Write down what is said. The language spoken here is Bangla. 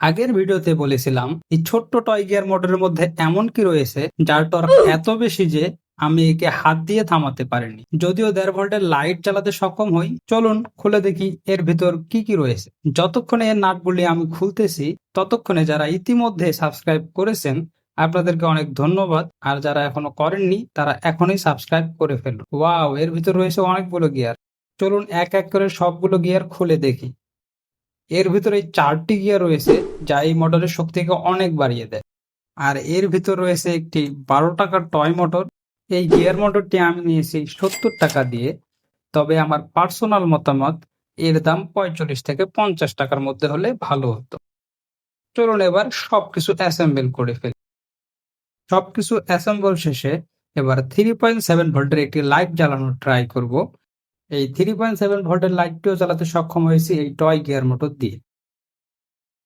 আগের ভিডিওতে বলেছিলাম এই ছোট্ট টয় গিয়ার মোটরের মধ্যে এমন কি রয়েছে যার টর্ক এত বেশি যে আমি একে হাত দিয়ে থামাতে পারিনি। যদিও দেড় ভোল্টের লাইট চালাতে সক্ষম হই চলুন খুলে দেখি এর ভিতর কি কি রয়েছে। যতক্ষণে এর নাটগুলি আমি খুলতেছি ততক্ষণে যারা ইতিমধ্যে সাবস্ক্রাইব করেছেন আপনাদেরকে অনেক ধন্যবাদ। আর যারা এখনও করেননি তারা এখনই সাবস্ক্রাইব করে ফেলুন। ওয়াও এর ভিতর রয়েছে অনেকগুলো গিয়ার চলুন এক এক করে সবগুলো গিয়ার খুলে দেখি। এর ভিতরে চারটি গিয়ার রয়েছে, যা এই মোটরের শক্তিকে অনেক বাড়িয়ে দেয়। আর এর ভিতর রয়েছে একটি বারো টাকার টয় মোটর এই গিয়ার মোটরটি আমি নিয়েছি সত্তর টাকা দিয়ে, তবে আমার পার্সোনাল মতামত, এর দাম পঁয়তাল্লিশ থেকে পঞ্চাশ টাকার মধ্যে হলে ভালো হতো। চলুন এবার সবকিছু অ্যাসেম্বল করে ফেলি। সবকিছু অ্যাসেম্বল শেষে এবার থ্রি পয়েন্ট সেভেন ভোল্টের একটি লাইট জ্বালানোর ট্রাই করব। এই থ্রি পয়েন্ট সেভেন ভোল্টের লাইটটিও চালাতে সক্ষম হয়েছি এই টয় গিয়ার মোটর দিয়ে।